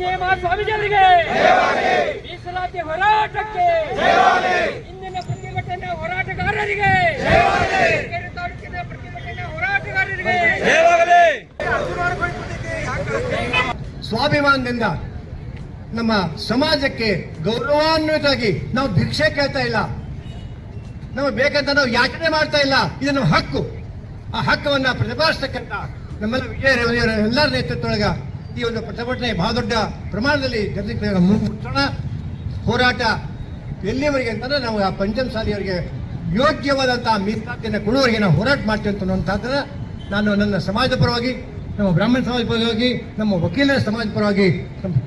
ನಂಜೇಮ ಸ್ವಾಮೀಜಿ ಅವರಿಗೆ ಮೀಸಲಾತಿ ಹೋರಾಟಕ್ಕೆ ಇಂದಿನ ಪ್ರತಿಭಟನೆ ಹೋರಾಟಗಾರರಿಗೆ. ತಾಲೂಕಿನ ಪ್ರತಿಭಟನೆ ಹೋರಾಟಗಾರರಿಗೆ. ಸ್ವಾಭಿಮಾನದಿಂದ ನಮ್ಮ ಸಮಾಜಕ್ಕೆ ಗೌರವಾನ್ವಿತವಾಗಿ ನಾವು ಭಿಕ್ಷೆ ಕೇಳ್ತಾ ಇಲ್ಲ. ನಮಗೆ ಬೇಕಂತ ನಾವು ಯಾಚನೆ ಮಾಡ್ತಾ ಇಲ್ಲ. ಇದು ನಮ್ಮ ಹಕ್ಕು. ಆ ಹಕ್ಕವನ್ನ ಪ್ರತಿಪಾದಿಸ್ತಕ್ಕಂಥ ನಮ್ಮೆಲ್ಲ ವಿಜಯ ಎಲ್ಲರ ನೇತೃತ್ವದೊಳಗ ಈ ಒಂದು ಪ್ರತಿಭಟನೆ ಬಹಳ ದೊಡ್ಡ ಪ್ರಮಾಣದಲ್ಲಿ ಮುಗಿಸೋಣ ಹೋರಾಟ ಎಲ್ಲಿವರೆಗೆ ಅಂತಂದ್ರೆ ನಾವು ಆ ಪಂಚಮ ಸಾಲಿಯವರಿಗೆ ಯೋಗ್ಯವಾದಂತಹ ಮೀಸಲಾತಿಯನ್ನು ಕೊಡುವವರೆಗೆ ನಾವು ಹೋರಾಟ ಮಾಡ್ತೀವಿ ಅಂತ ನಾನು ನನ್ನ ಸಮಾಜ ಪರವಾಗಿ ನಮ್ಮ ಬ್ರಾಹ್ಮಣ ಸಮಾಜ ಪರವಾಗಿ, ನಮ್ಮ ವಕೀಲರ ಸಮಾಜ ಪರವಾಗಿ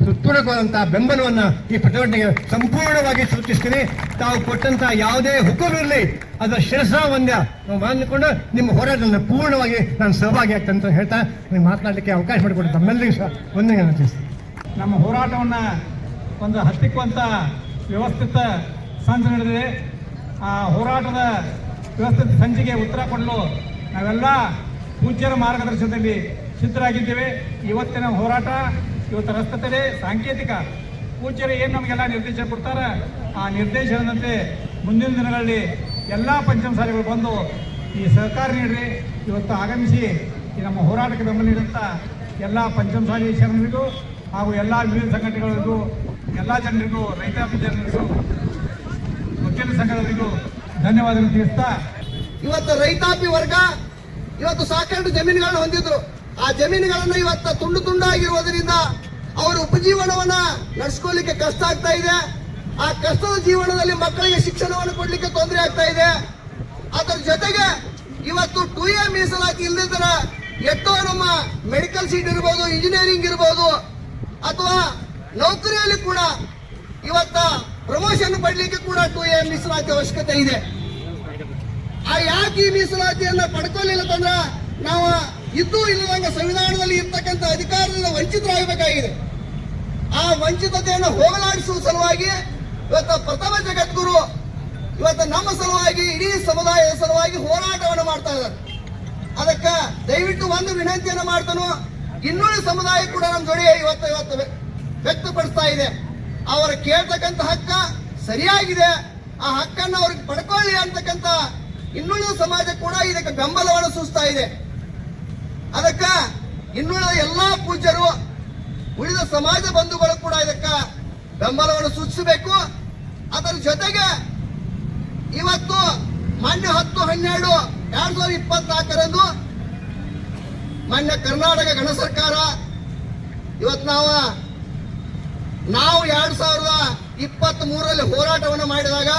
ಹೃತ್ಪೂರ್ವಕವಾದಂತಹ ಬೆಂಬಲವನ್ನು ಈ ಪ್ರತಿಭಟನೆಗೆ ಸಂಪೂರ್ಣವಾಗಿ ಸೂಚಿಸ್ತೀನಿ. ತಾವು ಕೊಟ್ಟಂತಹ ಯಾವುದೇ ಹುಕ್ಕುಗಳಿರಲಿ ಇರಲಿ, ಅದರ ಶಿರಸ ಒಂದ್ಯ. ನಾವು ಮಾಡಿಕೊಂಡು ನಿಮ್ಮ ಹೋರಾಟವನ್ನು ಪೂರ್ಣವಾಗಿ ನಾನು ಸಹಭಾಗಿ ಅಂತ ಹೇಳ್ತಾ ನಿಮ್ಗೆ ಮಾತನಾಡಲಿಕ್ಕೆ ಅವಕಾಶ ಮಾಡಿಕೊಟ್ಟು ತಮ್ಮೆಲ್ಲರಿಗೂ ಸಹ ಒಂದಿಗೆ ತಿಳಿಸ್ತೀನಿ. ನಮ್ಮ ಹೋರಾಟವನ್ನು ಒಂದು ಹತ್ತಿಕ್ಕುವಂಥ ವ್ಯವಸ್ಥಿತ ಸಂಜೆ ನಡೆದಿದೆ. ಆ ಹೋರಾಟದ ವ್ಯವಸ್ಥಿತ ಸಂಜೆಗೆ ಉತ್ತರ ಕೊಡಲು ನಾವೆಲ್ಲ ಪೂಜ್ಯರ ಮಾರ್ಗದರ್ಶನದಲ್ಲಿ ಸಿದ್ಧರಾಗಿದ್ದೇವೆ. ಇವತ್ತಿನ ಹೋರಾಟ, ಇವತ್ತು ರಸ್ತೆ ತಡೆ ಸಾಂಕೇತಿಕ. ಪೂಜ್ಯರು, ಏನು ನಮಗೆಲ್ಲ ನಿರ್ದೇಶನ ಕೊಡ್ತಾರೆ? ಆ ನಿರ್ದೇಶನದಂತೆ ಮುಂದಿನ ದಿನಗಳಲ್ಲಿ ಎಲ್ಲ ಪಂಚಮಸಾಲಿಗಳು ಬಂದು ಈ ಸಹಕಾರ ನೀಡ್ರಿ. ಇವತ್ತು ಆಗಮಿಸಿ ಈ ನಮ್ಮ ಹೋರಾಟಕ್ಕೆ ಬೆಂಬಲ ನೀಡಿದಂಥ ಎಲ್ಲ ಪಂಚಮಸಾಲಿ ಶರಣರಿಗೂ ಹಾಗೂ ಎಲ್ಲ ವಿವಿಧ ಸಂಘಟನೆಗಳಿಗೂ, ಎಲ್ಲ ಜನರಿಗೂ, ರೈತಾಪಿ ಜನರಿಗೂ, ವಕೀಲ ಸಂಘದವರಿಗೂ ಧನ್ಯವಾದಗಳು ತಿಳಿಸ್ತಾ. ಇವತ್ತು ರೈತಾಪಿ ವರ್ಗ, ಇವತ್ತು ಸಾಕಷ್ಟು ಜಮೀನುಗಳನ್ನು ಹೊಂದಿದ್ರು. ಆ ಜಮೀನುಗಳನ್ನು ಇವತ್ತು ತುಂಡು ತುಂಡಾಗಿರುವುದರಿಂದ ಅವರ ಉಪಜೀವನವನ್ನ ನಡೆಸ್ಕೊಳ್ಳಿಕ್ಕೆ ಕಷ್ಟ ಆಗ್ತಾ ಇದೆ. ಆ ಕಷ್ಟದ ಜೀವನದಲ್ಲಿ ಮಕ್ಕಳಿಗೆ ಶಿಕ್ಷಣವನ್ನು ಕೊಡ್ಲಿಕ್ಕೆ ತೊಂದರೆ ಆಗ್ತಾ ಇದೆ. ಅದರ ಜೊತೆಗೆ ಇವತ್ತು ಟು ಎ ಮೀಸಲಾತಿ ಇಲ್ಲದಿದ್ದರ ಎಷ್ಟೋ ನಮ್ಮ ಮೆಡಿಕಲ್ ಸೀಟ್ ಇರ್ಬೋದು, ಇಂಜಿನಿಯರಿಂಗ್ ಇರ್ಬೋದು, ಅಥವಾ ನೌಕರಿಯಲ್ಲಿ ಕೂಡ ಇವತ್ತ ಪ್ರಮೋಷನ್ ಪಡಲಿಕ್ಕೆ ಕೂಡ ಟು ಎ ಮೀಸಲಾತಿ ಅವಶ್ಯಕತೆ ಇದೆ. ಆ ಯಾಕೆ ಈ ಮೀಸಲಾತಿಯನ್ನ ಪಡ್ಕೊಳ್ಳಿಲ್ಲ ತಂದ್ರ ನಾವು ಇದ್ದು ಇಲ್ಲದಂಗ ಸಂವಿಧಾನದಲ್ಲಿ ಇರ್ತಕ್ಕಂಥ ಅಧಿಕಾರದಿಂದ ವಂಚಿತರಾಗಬೇಕಾಗಿದೆ. ಆ ವಂಚಿತತೆಯನ್ನು ಹೋಗಲಾಡಿಸುವ ಸಲುವಾಗಿ ಇವತ್ತು ಪ್ರಥಮ ಜಗದ್ಗುರು ಇವತ್ತು ನಮ್ಮ ಸಲುವಾಗಿ, ಇಡೀ ಸಮುದಾಯದ ಸಲುವಾಗಿ ಹೋರಾಟವನ್ನು ಮಾಡ್ತಾ ಇದ್ದಾರೆ. ಅದಕ್ಕೆ ದಯವಿಟ್ಟು ಒಂದು ವಿನಂತಿಯನ್ನು ಮಾಡ್ತಾನು ಇನ್ನುಳಿದ ಸಮುದಾಯ ಕೂಡ ನಮ್ಮ ಜೊತೆ ಇವತ್ತು ಇವತ್ತು ವ್ಯ- ವ್ಯಕ್ತಪಡಿಸ್ತಾ ಇದೆ. ಅವರ ಕೇಳ್ತಕ್ಕಂಥ ಹಕ್ಕ ಸರಿಯಾಗಿದೆ. ಆ ಹಕ್ಕನ್ನು ಅವ್ರಿಗೆ ಪಡ್ಕೊಳ್ಳಿ ಅಂತಕ್ಕಂಥ ಇನ್ನುಳಿದ ಸಮಾಜ ಕೂಡ ಇದಕ್ಕೆ ಬೆಂಬಲವನ್ನು ಸೂಚಿಸ್ತಾ ಇದೆ. ಅದಕ್ಕ ಇನ್ನುಳಿದ ಎಲ್ಲಾ ಪೂಜ್ಯರು ಉಳಿದ ಸಮಾಜ ಬಂಧುಗಳು ಕೂಡ ಇದಕ್ಕ ಬೆಂಬಲವನ್ನು ಸೂಚಿಸಬೇಕು. ಅದರ ಜೊತೆಗೆ ಇವತ್ತು ಮಾನ್ಯ ಹತ್ತು ಹನ್ನೆರಡು ಎರಡ್ ಸಾವಿರದ ಇಪ್ಪತ್ನಾಲ್ಕರಂದು ಮಾನ್ಯ ಕರ್ನಾಟಕ ಗಣ ಸರ್ಕಾರ ಇವತ್ತು ನಾವು ನಾವು ಎರಡ್ ಸಾವಿರದ ಇಪ್ಪತ್ತ್ ಮೂರರಲ್ಲಿ ಹೋರಾಟವನ್ನು ಮಾಡಿದಾಗ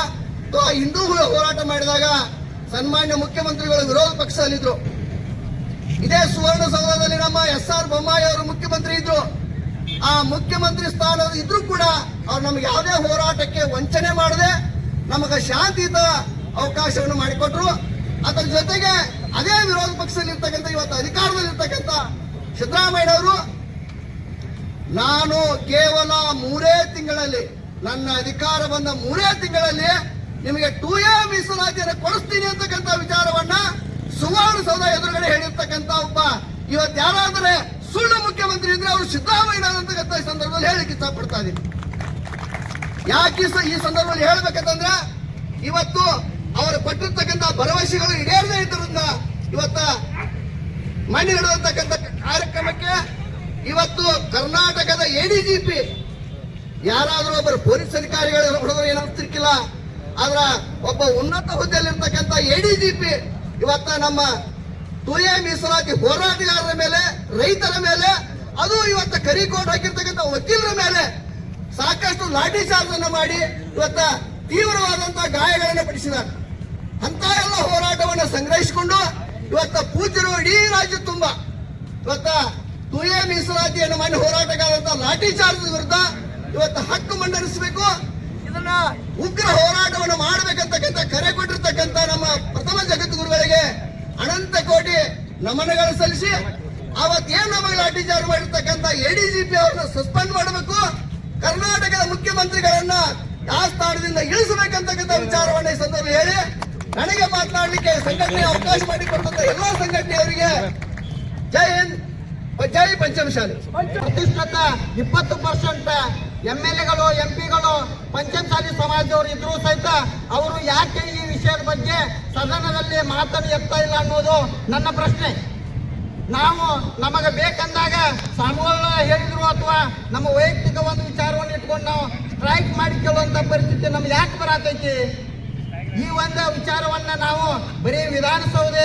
ಹಿಂದೂಗಳು ಹೋರಾಟ ಮಾಡಿದಾಗ ಸನ್ಮಾನ್ಯ ಮುಖ್ಯಮಂತ್ರಿಗಳು ವಿರೋಧ ಪಕ್ಷದಲ್ಲಿದ್ರು. ಇದೇ ಸುವರ್ಣಸೌಧದಲ್ಲಿ ನಮ್ಮ ಎಸ್ ಆರ್ ಬೊಮ್ಮಾಯಿ ಅವರು ಮುಖ್ಯಮಂತ್ರಿ ಇದ್ರು. ಆ ಮುಖ್ಯಮಂತ್ರಿ ಸ್ಥಾನ ಇದ್ರೂ ಕೂಡ ಅವ್ರು ನಮ್ಗೆ ಯಾವುದೇ ಹೋರಾಟಕ್ಕೆ ವಂಚನೆ ಮಾಡದೆ ನಮಗೆ ಶಾಂತಿಯುತ ಅವಕಾಶವನ್ನು ಮಾಡಿಕೊಟ್ರು. ಅದರ ಜೊತೆಗೆ ಅದೇ ವಿರೋಧ ಪಕ್ಷದಲ್ಲಿ ಇರ್ತಕ್ಕಂಥ ಇವತ್ತು ಅಧಿಕಾರದಲ್ಲಿ ಇರ್ತಕ್ಕಂಥ ಸಿದ್ದರಾಮಯ್ಯ ಅವರು, ನಾನು ಕೇವಲ ಮೂರೇ ತಿಂಗಳಲ್ಲಿ, ನನ್ನ ಅಧಿಕಾರ ಬಂದ ಮೂರೇ ತಿಂಗಳಲ್ಲಿ ನಿಮಗೆ ಟೂ ಎ ಮೀಸಲಾತಿಯನ್ನು ಕೊಡಿಸ್ತೀನಿ ಅಂತಕ್ಕಂಥ ವಿಚಾರವನ್ನ ಸುವರ್ಣಸೌಧ ಎದುರುಗಡೆ ಹೇಳಿರ್ತಕ್ಕಂಥ ಒಬ್ಬ ಇವತ್ತು ಯಾರಾದ್ರೆ ಸುಳ್ಳು ಮುಖ್ಯಮಂತ್ರಿ ಇದ್ರೆ ಅವರು ಸಿದ್ದರಾಮಯ್ಯ ಸಂದರ್ಭದಲ್ಲಿ ಹೇಳಿಕ್ಕೆ ಇಷ್ಟಪಡ್ತಾ ಇದ್ದೀನಿ. ಯಾಕೆ ಈ ಸಂದರ್ಭದಲ್ಲಿ ಹೇಳ್ಬೇಕಂತಂದ್ರೆ ಇವತ್ತು ಅವರು ಕೊಟ್ಟಿರ್ತಕ್ಕಂಥ ಭರವಸೆಗಳು ಈಡೇರದೇ ಇದ್ದರಿಂದ ಇವತ್ತ ಮನೆ ನಡೆದಂತಕ್ಕಂಥ ಕಾರ್ಯಕ್ರಮಕ್ಕೆ ಇವತ್ತು ಕರ್ನಾಟಕದ ಎಡಿಜಿಪಿ ಯಾರಾದರೂ ಒಬ್ಬರು ಪೊಲೀಸ್ ಅಧಿಕಾರಿಗಳು ಹೊಡೆದ್ರೆ ಏನಾಗ್ತಿರ್ಕಿಲ್ಲ ಆದ್ರ ಒಬ್ಬ ಉನ್ನತ ಹುದ್ದೆಯಲ್ಲಿರ್ತಕ್ಕಂಥ ಎಡಿಜಿಪಿ ಇವತ್ತ ನಮ್ಮ ತುಯೆ ಮೀಸಲಾತಿ ಹೋರಾಟಗಾರರ ಮೇಲೆ, ರೈತರ ಮೇಲೆ, ಅದು ಇವತ್ತ ಕರಿಕೋಟ್ ಹಾಕಿರ್ತಕ್ಕಂಥ ವಕೀಲರ ಮೇಲೆ ಸಾಕಷ್ಟು ಲಾಠಿ ಚಾರ್ಜ್ ಅನ್ನು ಮಾಡಿ ಇವತ್ತ ತೀವ್ರವಾದಂತಹ ಗಾಯಗಳನ್ನು ಪಡಿಸಿದ್ದಾರೆ. ಅಂತ ಎಲ್ಲ ಹೋರಾಟವನ್ನು ಸಂಗ್ರಹಿಸಿಕೊಂಡು ಇವತ್ತ ಪೂಜರು ಇಡೀ ರಾಜ್ಯ ತುಂಬ. ಇವತ್ತ ತುಯ ಮೀಸಲಾತಿಯನ್ನು ಮಾಡಿ ಹೋರಾಟಗಾರಂತ ಲಾಠಿ ಚಾರ್ಜ್ ವಿರುದ್ಧ ಇವತ್ತು ಹಕ್ಕು ಮಂಡಲಿಸಬೇಕು ಇದನ್ನ ಉಗ್ರ ಹೋರಾಟವನ್ನು ಮಾಡಬೇಕಂತಕ್ಕಂಥ ಕರೆ ಕೊಟ್ಟಿರ್ತಕ್ಕಂಥ ನಮ್ಮ ಪ್ರಥಮ ಜಗದ್ಗುರುಗಳಿಗೆ ಕೋಟಿ ನಮನಗಳು ಸಲ್ಲಿಸಿ ಅವತ್ತೇನ್ ನಮಗೆ ಲಾಠಿ ಜಾರಿ ಮಾಡಿರ್ತಕ್ಕಂಥ ಎಡಿಜಿಪಿ ಅವರನ್ನ ಸಸ್ಪೆಂಡ್ ಮಾಡಬೇಕು. ಕರ್ನಾಟಕದ ಮುಖ್ಯಮಂತ್ರಿಗಳನ್ನ ಯಾವ ಸ್ಥಾನದಿಂದ ಇಳಿಸಬೇಕಂತಕ್ಕಂಥ ವಿಚಾರವನ್ನ ಈ ಸಂದರ್ಭ ಹೇಳಿ, ನನಗೆ ಮಾತನಾಡಲಿಕ್ಕೆ ಸಂಘಟನೆ ಅವಕಾಶ ಮಾಡಿಕೊಟ್ಟಂತ ಎಲ್ಲಾ ಸಂಘಟನೆಯವರಿಗೆ ಜೈ ಹಿಂದ್, ಜೈ ಪಂಚಮಶಾಲಿ ಪ್ರತಿಷ್ಠಿತ ಇಪ್ಪತ್ತು ಪರ್ಸೆಂಟ್ ಎಂ ಎಲ್ ಎಗಳು ಎಂ ಪಿಗಳು ಪಂಚಮಸಾಲಿ ಸಮಾಜದವರು ಇದ್ರು ಸಹಿತ ಅವರು ಯಾಕೆ ಬಗ್ಗೆ ಸದನದಲ್ಲಿ ಮಾತನ್ನು ಎತ್ತಾ ಇಲ್ಲ ಅನ್ನೋದು ನನ್ನ ಪ್ರಶ್ನೆ. ನಾವು ನಮಗೆ ಬೇಕಂದಾಗ ಸಾಮೂಲ ಹೇಳಿದ್ರು ಅಥವಾ ನಮ್ಮ ವೈಯಕ್ತಿಕ ಒಂದು ವಿಚಾರವನ್ನು ಇಟ್ಕೊಂಡು ನಾವು ಸ್ಟ್ರೈಕ್ ಮಾಡಿ ಕೇಳುವಂತ ಪರಿಸ್ಥಿತಿ ನಮ್ಗೆ ಯಾಕೆ ಬರತೈತಿ? ಈ ಒಂದು ವಿಚಾರವನ್ನ ನಾವು ಬರೀ ವಿಧಾನಸೌಧ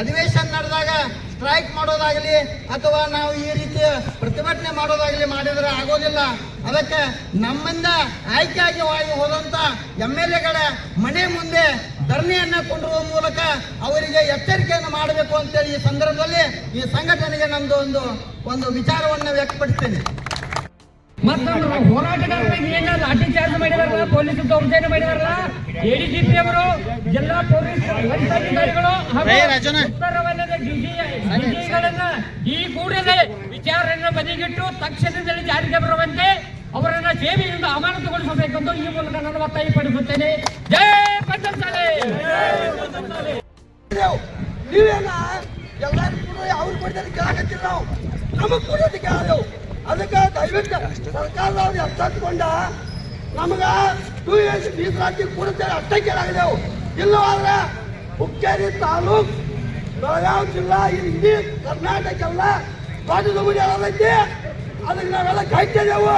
ಅಧಿವೇಶನ ನಡೆದಾಗ ಸ್ಟ್ರೈಕ್ ಮಾಡೋದಾಗಲಿ ಅಥವಾ ನಾವು ಈ ರೀತಿ ಪ್ರತಿಭಟನೆ ಮಾಡೋದಾಗಲಿ ಮಾಡಿದ್ರೆ ಆಗೋದಿಲ್ಲ. ಅದಕ್ಕೆ ನಮ್ಮಿಂದ ಆಯ್ಕೆಯಾಗಿ ಹೋಗಿ ಹೋದಂತ ಎಂ ಎಲ್ ಎಗಳ ಮನೆ ಮುಂದೆ ಧರಣಿಯನ್ನ ಕೊಂಡಿರುವ ಮೂಲಕ ಅವರಿಗೆ ಎಚ್ಚರಿಕೆಯನ್ನು ಮಾಡಬೇಕು ಅಂತೇಳಿ ಈ ಸಂದರ್ಭದಲ್ಲಿ ಈ ಸಂಘಟನೆಗೆ ನಮ್ದು ಒಂದು ಒಂದು ವಿಚಾರವನ್ನು ವ್ಯಕ್ತಪಡಿಸ್ತೇನೆ. ಮತ್ತೊಂದು ಹೋರಾಟಗಾರರಿಗೆ ಏನ ಲಾಠಿ ಚಾರ್ಜ್ ಮಾಡಿದಾರಲ್ಲ ಪೊಲೀಸ್ ದೌರ್ಜನ್ಯ ಮಾಡಿದಾರಲ್ಲ ಎಡಿಜಿಪಿ ಅವರು ಜಿಲ್ಲಾ ಪೊಲೀಸ್ ವರಿಷ್ಠಾಧಿಕಾರಿಗಳು ಉತ್ತರ ವಲಯದ ಡಿಜಿಗಳನ್ನ ಈ ಕೂಡಲೇ ವಿಚಾರಣೆ ಬದಿಗಿಟ್ಟು ತಕ್ಷಣದಲ್ಲಿ ಜಾರಿಗೆ ಬರುವಂತೆ ಸೇವೆಯಿಂದ ಅಮಾನತುಗೊಳಿಸಬೇಕೆಂದು ಈ ಮೂಲಕ ನಾನು ಒತ್ತಾಯಪಡಿಸುತ್ತೇನೆ ಜೈ ಪಂಚಮಸಾಲೆ ನೀವೇನ? ಎಲ್ಲರಿಗೂ ಕೂಡ ಅವ್ರು ಕೊಡ್ತಾರೆ ಕೇಳಕತ್ತಿಲ್ಲ ನಾವು. ನಮಗೆ ಕೊಡೋದು ಕೇಳೋದು. ಅದಕ್ಕೆ ದಯವಿಟ್ಟು ಸರ್ಕಾರದವ್ರು ಎಚ್ಚೆತ್ಕೊಂಡ ನಮಗ ಟೂ ಇಯರ್ಸ್ ಮೀಸಲಾತಿ ಕೊಡುತ್ತೇವೆ ಅಷ್ಟೇ ಕೇಳಾಗಿದೆವು ಇಲ್ಲವಾದ್ರೆ ಹುಕ್ಕೇರಿ ತಾಲೂಕ್ ಬೆಳಗಾವಿ ಜಿಲ್ಲಾ ಇಡೀ ಕರ್ನಾಟಕ ಎಲ್ಲ ದೊಡ್ಡ ದುಗುಡಿ ಅದಕ್ಕೆ ಅದಕ್ಕೆ ನಾವೆಲ್ಲ ಕಾಯ್ತಿದ್ದೆವು